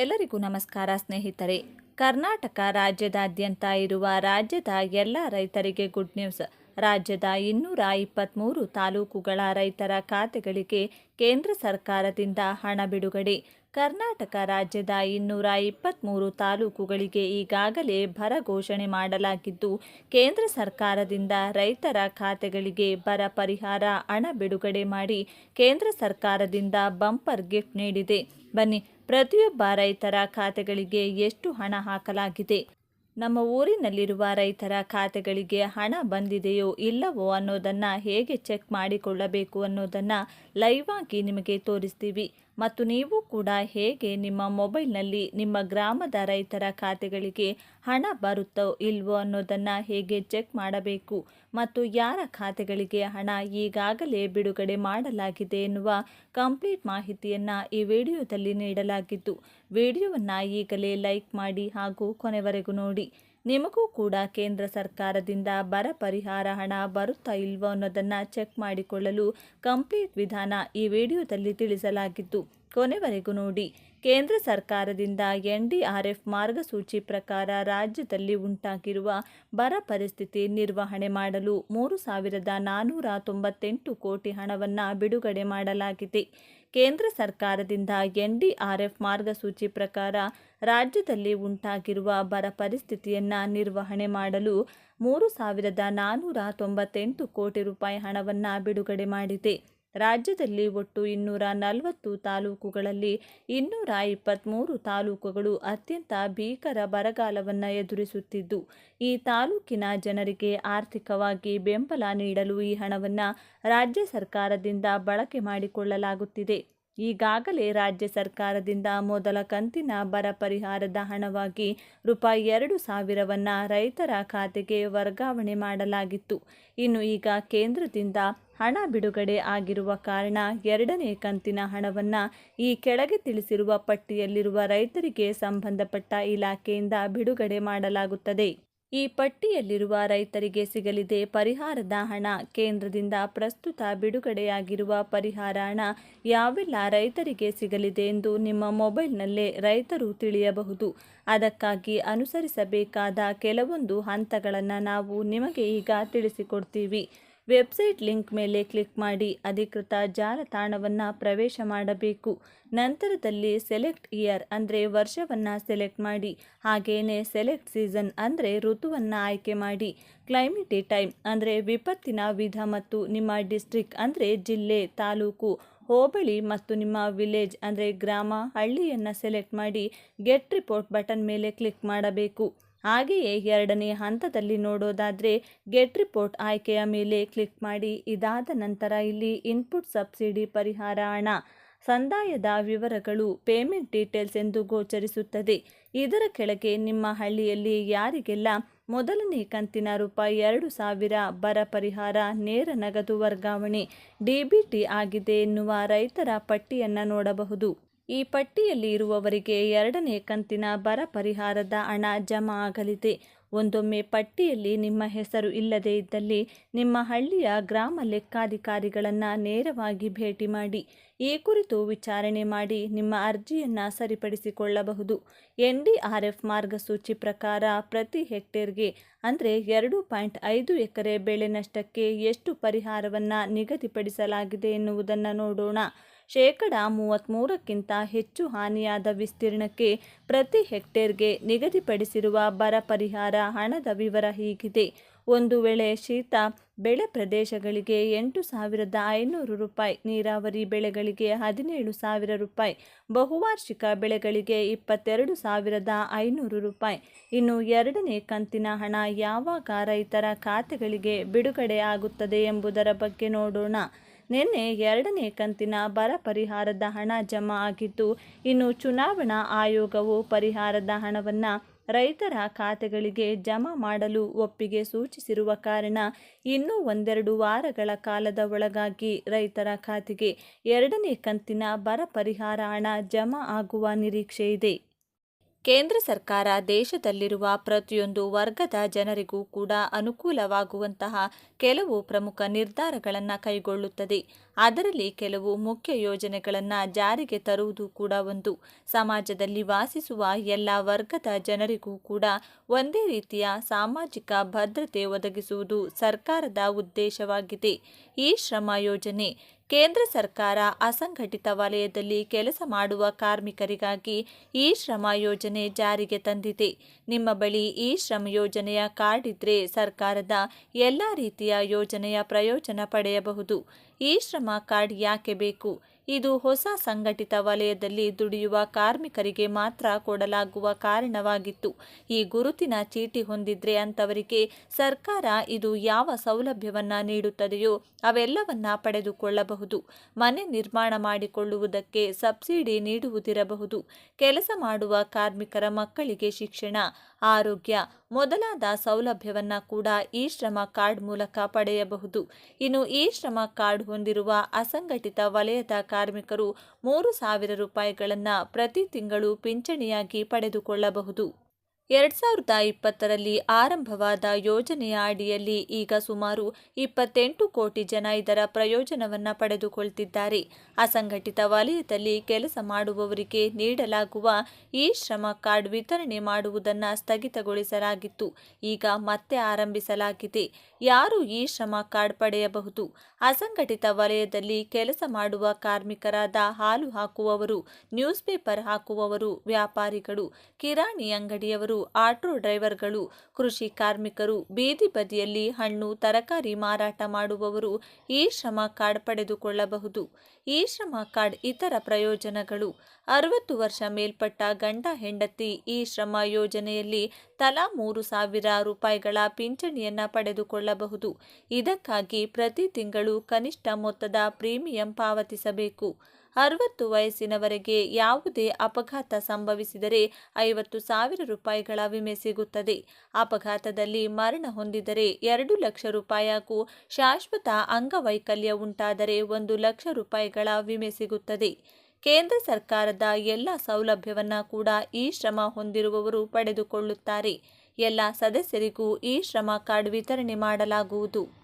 ಎಲ್ಲರಿಗೂ ನಮಸ್ಕಾರ ಸ್ನೇಹಿತರೆ. ಕರ್ನಾಟಕ ರಾಜ್ಯದಾದ್ಯಂತ ಇರುವ ರಾಜ್ಯದ ಎಲ್ಲ ರೈತರಿಗೆ ಗುಡ್ ನ್ಯೂಸ್ ರಾಜ್ಯದ ಇನ್ನೂರ ಇಪ್ಪತ್ತ್ಮೂರು ತಾಲೂಕುಗಳ ರೈತರ ಖಾತೆಗಳಿಗೆ ಕೇಂದ್ರ ಸರ್ಕಾರದಿಂದ ಹಣ ಬಿಡುಗಡೆ. ಕರ್ನಾಟಕ ರಾಜ್ಯದ ಇನ್ನೂರ ಇಪ್ಪತ್ತ್ಮೂರು ತಾಲೂಕುಗಳಿಗೆ ಈಗಾಗಲೇ ಬರ ಘೋಷಣೆ ಮಾಡಲಾಗಿದ್ದು, ಕೇಂದ್ರ ಸರ್ಕಾರದಿಂದ ರೈತರ ಖಾತೆಗಳಿಗೆ ಬರ ಪರಿಹಾರ, ಹಣ ಬಿಡುಗಡೆ ಮಾಡಿ ಕೇಂದ್ರ ಸರ್ಕಾರದಿಂದ ಬಂಪರ್ ಗಿಫ್ಟ್ ನೀಡಿದೆ. ಬನ್ನಿ, ಪ್ರತಿಯೊಬ್ಬ ರೈತರ ಖಾತೆಗಳಿಗೆ ಎಷ್ಟು ಹಣ ಹಾಕಲಾಗಿದೆ? ನಮ್ಮ ಊರಿನಲ್ಲಿರುವ ರೈತರ ಖಾತೆಗಳಿಗೆ ಹಣ ಬಂದಿದೆಯೋ ಇಲ್ಲವೋ ಅನ್ನೋದನ್ನು ಹೇಗೆ ಚೆಕ್ ಮಾಡಿಕೊಳ್ಳಬೇಕು ಅನ್ನೋದನ್ನು ಲೈವ್ ಆಗಿ ನಿಮಗೆ ತೋರಿಸ್ತೀವಿ. ಮತ್ತು ನೀವು ಕೂಡ ಹೇಗೆ ನಿಮ್ಮ ಮೊಬೈಲ್ನಲ್ಲಿ ನಿಮ್ಮ ಗ್ರಾಮದ ರೈತರ ಖಾತೆಗಳಿಗೆ ಹಣ ಬರುತ್ತೋ ಇಲ್ವೋ ಅನ್ನೋದನ್ನು ಹೇಗೆ ಚೆಕ್ ಮಾಡಬೇಕು ಮತ್ತು ಯಾರ ಖಾತೆಗಳಿಗೆ ಹಣ ಈಗಾಗಲೇ ಬಿಡುಗಡೆ ಮಾಡಲಾಗಿದೆ ಎನ್ನುವ ಕಂಪ್ಲೀಟ್ ಮಾಹಿತಿಯನ್ನು ಈ ವಿಡಿಯೋದಲ್ಲಿ ನೀಡಲಾಗಿದ್ದು, ವಿಡಿಯೋವನ್ನು ಈಗಲೇ ಲೈಕ್ ಮಾಡಿ ಹಾಗೂ ಕೊನೆವರೆಗೂ ನೋಡಿ. ನಿಮಗೂ ಕೂಡ ಕೇಂದ್ರ ಸರ್ಕಾರದಿಂದ ಬರ ಪರಿಹಾರ ಹಣ ಬರುತ್ತಾ ಇಲ್ವೋ ಅನ್ನೋದನ್ನು ಚೆಕ್ ಮಾಡಿಕೊಳ್ಳಲು ಕಂಪ್ಲೀಟ್ ವಿಧಾನ ಈ ವಿಡಿಯೋದಲ್ಲಿ ತಿಳಿಸಲಾಗಿದ್ದು, ಕೊನೆವರೆಗೂ ನೋಡಿ. ಕೇಂದ್ರ ಸರ್ಕಾರದಿಂದ ಎನ್ ಡಿ ಆರ್ ಎಫ್ ಮಾರ್ಗಸೂಚಿ ಪ್ರಕಾರ ರಾಜ್ಯದಲ್ಲಿ ಉಂಟಾಗಿರುವ ಬರ ಪರಿಸ್ಥಿತಿ ನಿರ್ವಹಣೆ ಮಾಡಲು ಮೂರು ಸಾವಿರದ ನಾನ್ನೂರ ತೊಂಬತ್ತೆಂಟು ಕೋಟಿ ಹಣವನ್ನು ಬಿಡುಗಡೆ ಮಾಡಲಾಗಿದೆ. ಕೇಂದ್ರ ಸರ್ಕಾರದಿಂದ ಎನ್ಡಿಆರ್ಎಫ್ ಮಾರ್ಗಸೂಚಿ ಪ್ರಕಾರ ರಾಜ್ಯದಲ್ಲಿ ಉಂಟಾಗಿರುವ ಬರ ಪರಿಸ್ಥಿತಿಯನ್ನು ನಿರ್ವಹಣೆ ಮಾಡಲು ಮೂರು ಸಾವಿರದ ನಾನ್ನೂರ ತೊಂಬತ್ತೆಂಟು ಕೋಟಿ ರೂಪಾಯಿ ಹಣವನ್ನು ಬಿಡುಗಡೆ ಮಾಡಿದೆ. ರಾಜ್ಯದಲ್ಲಿ ಒಟ್ಟು ಇನ್ನೂರ ನಲವತ್ತು ತಾಲೂಕುಗಳಲ್ಲಿ ಇನ್ನೂರ ಇಪ್ಪತ್ತ್ಮೂರು ತಾಲೂಕುಗಳು ಅತ್ಯಂತ ಭೀಕರ ಬರಗಾಲವನ್ನು ಎದುರಿಸುತ್ತಿದ್ದು, ಈ ತಾಲೂಕಿನ ಜನರಿಗೆ ಆರ್ಥಿಕವಾಗಿ ಬೆಂಬಲ ನೀಡಲು ಈ ಹಣವನ್ನು ರಾಜ್ಯ ಸರ್ಕಾರದಿಂದ ಬಳಕೆ ಮಾಡಿಕೊಳ್ಳಲಾಗುತ್ತಿದೆ. ಈಗಾಗಲೇ ರಾಜ್ಯ ಸರ್ಕಾರದಿಂದ ಮೊದಲ ಕಂತಿನ ಬರ ಪರಿಹಾರದ ಹಣವಾಗಿ ರೂಪಾಯಿ ಎರಡು ಸಾವಿರವನ್ನು ರೈತರ ಖಾತೆಗೆ ವರ್ಗಾವಣೆ ಮಾಡಲಾಗಿತ್ತು. ಇನ್ನು ಈಗ ಕೇಂದ್ರದಿಂದ ಹಣ ಬಿಡುಗಡೆ ಆಗಿರುವ ಕಾರಣ ಎರಡನೇ ಕಂತಿನ ಹಣವನ್ನು ಈ ಕೆಳಗೆ ತಿಳಿಸಿರುವ ಪಟ್ಟಿಯಲ್ಲಿರುವ ರೈತರಿಗೆ ಸಂಬಂಧಪಟ್ಟ ಇಲಾಖೆಯಿಂದ ಬಿಡುಗಡೆ ಮಾಡಲಾಗುತ್ತದೆ. ಈ ಪಟ್ಟಿಯಲ್ಲಿರುವ ರೈತರಿಗೆ ಸಿಗಲಿದೆ ಪರಿಹಾರದ ಹಣ. ಕೇಂದ್ರದಿಂದ ಪ್ರಸ್ತುತ ಬಿಡುಗಡೆಯಾಗಿರುವ ಪರಿಹಾರ ಹಣ ಯಾವೆಲ್ಲ ರೈತರಿಗೆ ಸಿಗಲಿದೆ ಎಂದು ನಿಮ್ಮ ಮೊಬೈಲ್ನಲ್ಲೇ ರೈತರು ತಿಳಿಯಬಹುದು. ಅದಕ್ಕಾಗಿ ಅನುಸರಿಸಬೇಕಾದ ಕೆಲವೊಂದು ಹಂತಗಳನ್ನು ನಾವು ನಿಮಗೆ ಈಗ ತಿಳಿಸಿಕೊಡ್ತೀವಿ. ವೆಬ್ಸೈಟ್ ಲಿಂಕ್ ಮೇಲೆ ಕ್ಲಿಕ್ ಮಾಡಿ ಅಧಿಕೃತ ಜಾಲತಾಣವನ್ನು ಪ್ರವೇಶ ಮಾಡಬೇಕು. ನಂತರದಲ್ಲಿ ಸೆಲೆಕ್ಟ್ ಇಯರ್ ಅಂದರೆ ವರ್ಷವನ್ನು ಸೆಲೆಕ್ಟ್ ಮಾಡಿ. ಹಾಗೆಯೇ ಸೆಲೆಕ್ಟ್ ಸೀಸನ್ ಅಂದರೆ ಋತುವನ್ನು ಆಯ್ಕೆ ಮಾಡಿ. ಕ್ಲೈಮೇಟಿ ಟೈಮ್ ಅಂದರೆ ವಿಪತ್ತಿನ ವಿಧ ಮತ್ತು ನಿಮ್ಮ ಡಿಸ್ಟ್ರಿಕ್ ಅಂದರೆ ಜಿಲ್ಲೆ, ತಾಲೂಕು, ಹೋಬಳಿ ಮತ್ತು ನಿಮ್ಮ ವಿಲೇಜ್ ಅಂದರೆ ಗ್ರಾಮ, ಹಳ್ಳಿಯನ್ನು ಸೆಲೆಕ್ಟ್ ಮಾಡಿ. ಗೆಟ್ ರಿಪೋರ್ಟ್ ಬಟನ್ ಮೇಲೆ ಕ್ಲಿಕ್ ಮಾಡಬೇಕು. ಹಾಗೆಯೇ ಎರಡನೇ ಹಂತದಲ್ಲಿ ನೋಡೋದಾದರೆ ಗೆಟ್ ರಿಪೋರ್ಟ್ ಆಯ್ಕೆಯ ಮೇಲೆ ಕ್ಲಿಕ್ ಮಾಡಿ. ಇದಾದ ನಂತರ ಇಲ್ಲಿ ಇನ್ಪುಟ್ ಸಬ್ಸಿಡಿ ಪರಿಹಾರ ಹಣ, ಸಂದಾಯದ ವಿವರಗಳು, ಪೇಮೆಂಟ್ ಡೀಟೇಲ್ಸ್ ಎಂದು ಗೋಚರಿಸುತ್ತದೆ. ಇದರ ಕೆಳಗೆ ನಿಮ್ಮ ಹಳ್ಳಿಯಲ್ಲಿ ಯಾರಿಗೆಲ್ಲ ಮೊದಲನೇ ಕಂತಿನ ರೂಪಾಯಿ ಎರಡು ಸಾವಿರ ಬರ ಪರಿಹಾರ, ನೇರ ನಗದು ವರ್ಗಾವಣೆ ಡಿಬಿಟಿ ಆಗಿದೆ ಎನ್ನುವ ರೈತರ ಪಟ್ಟಿಯನ್ನು ನೋಡಬಹುದು. ಈ ಪಟ್ಟಿಯಲ್ಲಿ ಇರುವವರಿಗೆ ಎರಡನೇ ಕಂತಿನ ಬರ ಪರಿಹಾರದ ಹಣ ಜಮಾ ಆಗಲಿದೆ. ಒಂದೊಮ್ಮೆ ಪಟ್ಟಿಯಲ್ಲಿ ನಿಮ್ಮ ಹೆಸರು ಇಲ್ಲದೇ ಇದ್ದಲ್ಲಿ ನಿಮ್ಮ ಹಳ್ಳಿಯ ಗ್ರಾಮ ಲೆಕ್ಕಾಧಿಕಾರಿಗಳನ್ನು ನೇರವಾಗಿ ಭೇಟಿ ಮಾಡಿ, ಈ ಕುರಿತು ವಿಚಾರಣೆ ಮಾಡಿ ನಿಮ್ಮ ಅರ್ಜಿಯನ್ನು ಸರಿಪಡಿಸಿಕೊಳ್ಳಬಹುದು. ಎನ್ ಡಿ ಆರ್ ಎಫ್ ಮಾರ್ಗಸೂಚಿ ಪ್ರಕಾರ ಪ್ರತಿ ಹೆಕ್ಟೇರ್ಗೆ ಅಂದರೆ ಎರಡು ಪಾಯಿಂಟ್ ಐದು ಎಕರೆ ಬೆಳೆ ನಷ್ಟಕ್ಕೆ ಎಷ್ಟು ಪರಿಹಾರವನ್ನು ನಿಗದಿಪಡಿಸಲಾಗಿದೆ ಎನ್ನುವುದನ್ನು ನೋಡೋಣ. ಶೇಕಡ ಮೂವತ್ತ್ಮೂರಕ್ಕಿಂತ ಹೆಚ್ಚು ಹಾನಿಯಾದ ವಿಸ್ತೀರ್ಣಕ್ಕೆ ಪ್ರತಿ ಹೆಕ್ಟೇರ್ಗೆ ನಿಗದಿಪಡಿಸಿರುವ ಬರ ಪರಿಹಾರ ಹಣದ ವಿವರ ಹೀಗಿದೆ. ಒಂದು ವೇಳೆ ಶೀತ ಬೆಳೆ ಪ್ರದೇಶಗಳಿಗೆ ಎಂಟು ಸಾವಿರದ ಐನೂರು ರೂಪಾಯಿ, ನೀರಾವರಿ ಬೆಳೆಗಳಿಗೆ ಹದಿನೇಳು ಸಾವಿರ ರೂಪಾಯಿ, ಬಹುವಾರ್ಷಿಕ ಬೆಳೆಗಳಿಗೆ ಇಪ್ಪತ್ತೆರಡು ಸಾವಿರದ ಐನೂರು ರೂಪಾಯಿ. ಇನ್ನು ಎರಡನೇ ಕಂತಿನ ಹಣ ಯಾವಾಗ ರೈತರ ಖಾತೆಗಳಿಗೆ ಬಿಡುಗಡೆ ಆಗುತ್ತದೆ ಎಂಬುದರ ಬಗ್ಗೆ ನೋಡೋಣ. ನಿನ್ನೆ ಎರಡನೇ ಕಂತಿನ ಬರ ಪರಿಹಾರದ ಹಣ ಜಮಾ ಆಗಿದ್ದು, ಇನ್ನು ಚುನಾವಣಾ ಆಯೋಗವು ಪರಿಹಾರದ ಹಣವನ್ನು ರೈತರ ಖಾತೆಗಳಿಗೆ ಜಮಾ ಮಾಡಲು ಒಪ್ಪಿಗೆ ಸೂಚಿಸಿರುವ ಕಾರಣ, ಇನ್ನೂ ಒಂದೆರಡು ವಾರಗಳ ಕಾಲದ ಒಳಗಾಗಿ ರೈತರ ಖಾತೆಗೆ ಎರಡನೇ ಕಂತಿನ ಬರ ಪರಿಹಾರ ಹಣ ಜಮಾ ಆಗುವ ನಿರೀಕ್ಷೆ ಇದೆ ಕೇಂದ್ರ ಸರ್ಕಾರ ದೇಶದಲ್ಲಿರುವ ಪ್ರತಿಯೊಂದು ವರ್ಗದ ಜನರಿಗೂ ಕೂಡ ಅನುಕೂಲವಾಗುವಂತಹ ಕೆಲವು ಪ್ರಮುಖ ನಿರ್ಧಾರಗಳನ್ನು ಕೈಗೊಳ್ಳುತ್ತದೆ. ಅದರಲ್ಲಿ ಕೆಲವು ಮುಖ್ಯ ಯೋಜನೆಗಳನ್ನು ಜಾರಿಗೆ ತರುವುದು ಕೂಡ ಒಂದು. ಸಮಾಜದಲ್ಲಿ ವಾಸಿಸುವ ಎಲ್ಲ ವರ್ಗದ ಜನರಿಗೂ ಕೂಡ ಒಂದೇ ರೀತಿಯ ಸಾಮಾಜಿಕ ಭದ್ರತೆ ಒದಗಿಸುವುದು ಸರ್ಕಾರದ ಉದ್ದೇಶವಾಗಿದೆ. ಈ ಶ್ರಮ ಯೋಜನೆ ಕೇಂದ್ರ ಸರ್ಕಾರ ಅಸಂಘಟಿತ ವಲಯದಲ್ಲಿ ಕೆಲಸ ಮಾಡುವ ಕಾರ್ಮಿಕರಿಗಾಗಿ ಈ ಶ್ರಮ ಯೋಜನೆ ಜಾರಿಗೆ ತಂದಿದೆ. ನಿಮ್ಮ ಬಳಿ ಈ ಶ್ರಮ ಯೋಜನೆಯ ಕಾರ್ಡ್ ಇದ್ರೆ ಸರ್ಕಾರದ ಎಲ್ಲ ರೀತಿಯ ಯೋಜನೆಯ ಪ್ರಯೋಜನ ಪಡೆಯಬಹುದು. ಈ ಶ್ರಮ ಕಾರ್ಡ್ ಯಾಕೆ ಬೇಕು? ಇದು ಹೊಸ ಸಂಘಟಿತ ವಲಯದಲ್ಲಿ ದುಡಿಯುವ ಕಾರ್ಮಿಕರಿಗೆ ಮಾತ್ರ ಕೊಡಲಾಗುವ ಕಾರಣವಾಗಿತ್ತು. ಈ ಗುರುತಿನ ಚೀಟಿ ಹೊಂದಿದ್ರೆ ಅಂತವರಿಗೆ ಸರ್ಕಾರ ಇದು ಯಾವ ಸೌಲಭ್ಯವನ್ನ ನೀಡುತ್ತದೆಯೋ ಅವೆಲ್ಲವನ್ನ ಪಡೆದುಕೊಳ್ಳಬಹುದು. ಮನೆ ನಿರ್ಮಾಣ ಮಾಡಿಕೊಳ್ಳುವುದಕ್ಕೆ ಸಬ್ಸಿಡಿ ನೀಡುವುದಿರಬಹುದು. ಕೆಲಸ ಮಾಡುವ ಕಾರ್ಮಿಕರ ಮಕ್ಕಳಿಗೆ ಶಿಕ್ಷಣ, ಆರೋಗ್ಯ ಮೊದಲಾದ ಸೌಲಭ್ಯವನ್ನು ಕೂಡ ಈ ಶ್ರಮ ಕಾರ್ಡ್ ಮೂಲಕ ಪಡೆಯಬಹುದು. ಇನ್ನು ಈ ಶ್ರಮ ಕಾರ್ಡ್ ಹೊಂದಿರುವ ಅಸಂಘಟಿತ ವಲಯದ ಕಾರ್ಮಿಕರು ಮೂರು ಸಾವಿರ ರೂಪಾಯಿಗಳನ್ನು ಪ್ರತಿ ತಿಂಗಳು ಪಿಂಚಣಿಯಾಗಿ ಪಡೆದುಕೊಳ್ಳಬಹುದು. ಎರಡ್ ಸಾವಿರದ ಇಪ್ಪತ್ತರಲ್ಲಿ ಆರಂಭವಾದ ಯೋಜನೆಯ ಅಡಿಯಲ್ಲಿ ಈಗ ಸುಮಾರು ಇಪ್ಪತ್ತೆಂಟು ಕೋಟಿ ಜನ ಇದರ ಪ್ರಯೋಜನವನ್ನು ಪಡೆದುಕೊಳ್ತಿದ್ದಾರೆ. ಅಸಂಘಟಿತ ವಲಯದಲ್ಲಿ ಕೆಲಸ ಮಾಡುವವರಿಗೆ ನೀಡಲಾಗುವ ಈ ಶ್ರಮ ಕಾರ್ಡ್ ವಿತರಣೆ ಮಾಡುವುದನ್ನು ಸ್ಥಗಿತಗೊಳಿಸಲಾಗಿತ್ತು. ಈಗ ಮತ್ತೆ ಆರಂಭಿಸಲಾಗಿದೆ. ಯಾರು ಈ ಶ್ರಮ ಕಾರ್ಡ್ ಪಡೆಯಬಹುದು? ಅಸಂಘಟಿತ ವಲಯದಲ್ಲಿ ಕೆಲಸ ಮಾಡುವ ಕಾರ್ಮಿಕರಾದ ಹಾಲು ಹಾಕುವವರು, ನ್ಯೂಸ್ ಪೇಪರ್ ಹಾಕುವವರು, ವ್ಯಾಪಾರಿಗಳು, ಕಿರಾಣಿ ಅಂಗಡಿಯವರು ಆಟೋ ಡ್ರೈವರ್ಗಳು, ಕೃಷಿ ಕಾರ್ಮಿಕರು, ಬೀದಿ ಬದಿಯಲ್ಲಿ ಹಣ್ಣು, ತರಕಾರಿ ಮಾರಾಟ ಮಾಡುವವರು ಈ ಶ್ರಮ ಕಾರ್ಡ್ ಪಡೆದುಕೊಳ್ಳಬಹುದು. ಈ ಶ್ರಮ ಕಾರ್ಡ್ ಇತರ ಪ್ರಯೋಜನಗಳು. ಅರವತ್ತು ವರ್ಷ ಮೇಲ್ಪಟ್ಟ ಗಂಡ ಹೆಂಡತಿ ಈ ಶ್ರಮ ಯೋಜನೆಯಲ್ಲಿ ತಲಾ ಮೂರು ಸಾವಿರ ರೂಪಾಯಿಗಳ ಪಿಂಚಣಿಯನ್ನ ಪಡೆದುಕೊಳ್ಳಬಹುದು. ಇದಕ್ಕಾಗಿ ಪ್ರತಿ ತಿಂಗಳು ಕನಿಷ್ಠ ಮೊತ್ತದ ಪ್ರೀಮಿಯಂ ಪಾವತಿಸಬೇಕು. ಅರವತ್ತು ವಯಸ್ಸಿನವರೆಗೆ ಯಾವುದೇ ಅಪಘಾತ ಸಂಭವಿಸಿದರೆ ಐವತ್ತು ಸಾವಿರ ರೂಪಾಯಿಗಳ ವಿಮೆ ಸಿಗುತ್ತದೆ. ಅಪಘಾತದಲ್ಲಿ ಮರಣ ಹೊಂದಿದರೆ ಎರಡು ಲಕ್ಷ ರೂಪಾಯಿಗೂ ಶಾಶ್ವತ ಅಂಗವೈಕಲ್ಯ ಉಂಟಾದರೆ ಒಂದು ಲಕ್ಷ ರೂಪಾಯಿಗಳ ವಿಮೆ ಸಿಗುತ್ತದೆ. ಕೇಂದ್ರ ಸರ್ಕಾರದ ಎಲ್ಲ ಸೌಲಭ್ಯವನ್ನ ಕೂಡ ಈ ಶ್ರಮ ಹೊಂದಿರುವವರು ಪಡೆದುಕೊಳ್ಳುತ್ತಾರೆ. ಎಲ್ಲ ಸದಸ್ಯರಿಗೂ ಈ ಶ್ರಮ ಕಾರ್ಡ್ ವಿತರಣೆ ಮಾಡಲಾಗುವುದು.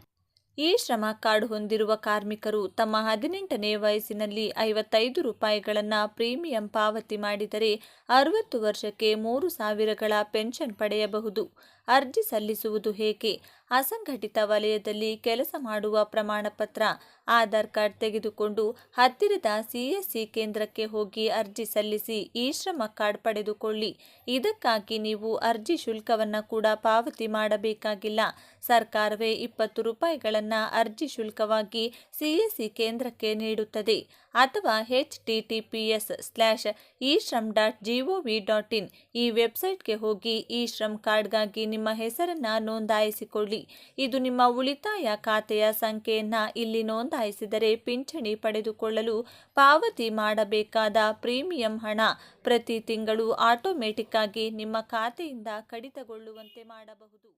ಈ ಶ್ರಮ ಕಾರ್ಡ್ ಹೊಂದಿರುವ ಕಾರ್ಮಿಕರು ತಮ್ಮ ಹದಿನೆಂಟನೇ ವಯಸ್ಸಿನಲ್ಲಿ ಐವತ್ತೈದು ರೂಪಾಯಿಗಳನ್ನು ಪ್ರೀಮಿಯಂ ಪಾವತಿ ಮಾಡಿದರೆ ಅರವತ್ತು ವರ್ಷಕ್ಕೆ ಮೂರು ಸಾವಿರಗಳ ಪೆನ್ಷನ್ ಪಡೆಯಬಹುದು. ಅರ್ಜಿ ಸಲ್ಲಿಸುವುದು ಹೇಗೆ? ಅಸಂಘಟಿತ ವಲಯದಲ್ಲಿ ಕೆಲಸ ಮಾಡುವ ಪ್ರಮಾಣಪತ್ರ, ಆಧಾರ್ ಕಾರ್ಡ್ ತೆಗೆದುಕೊಂಡು ಹತ್ತಿರದ ಸಿಎಸ್ಸಿ ಕೇಂದ್ರಕ್ಕೆ ಹೋಗಿ ಅರ್ಜಿ ಸಲ್ಲಿಸಿ ಈ ಶ್ರಮ ಕಾರ್ಡ್ ಪಡೆದುಕೊಳ್ಳಿ. ಇದಕ್ಕಾಗಿ ನೀವು ಅರ್ಜಿ ಶುಲ್ಕವನ್ನು ಕೂಡ ಪಾವತಿ ಮಾಡಬೇಕಾಗಿಲ್ಲ. ಸರ್ಕಾರವೇ ಇಪ್ಪತ್ತು ರೂಪಾಯಿಗಳನ್ನು ಅರ್ಜಿ ಶುಲ್ಕವಾಗಿ ಸಿಎಸ್ಸಿ ಕೇಂದ್ರಕ್ಕೆ ನೀಡುತ್ತದೆ ಅಥವಾ H T T P S slash e Shram dot GOV dot in ಈ ವೆಬ್ಸೈಟ್ಗೆ ಹೋಗಿ ಇ ಶ್ರಮ್ ಕಾರ್ಡ್ಗಾಗಿ ನಿಮ್ಮ ಹೆಸರನ್ನು ನೋಂದಾಯಿಸಿಕೊಳ್ಳಿ. ಇದು ನಿಮ್ಮ ಉಳಿತಾಯ ಖಾತೆಯ ಸಂಖ್ಯೆಯನ್ನು ಇಲ್ಲಿ ನೋಂದಾಯಿಸಿದರೆ ಪಿಂಚಣಿ ಪಡೆದುಕೊಳ್ಳಲು ಪಾವತಿ ಮಾಡಬೇಕಾದ ಪ್ರೀಮಿಯಂ ಹಣ ಪ್ರತಿ ತಿಂಗಳು ಆಟೋಮೆಟಿಕ್ ಆಗಿ ನಿಮ್ಮ ಖಾತೆಯಿಂದ ಕಡಿತಗೊಳ್ಳುವಂತೆ ಮಾಡಬಹುದು.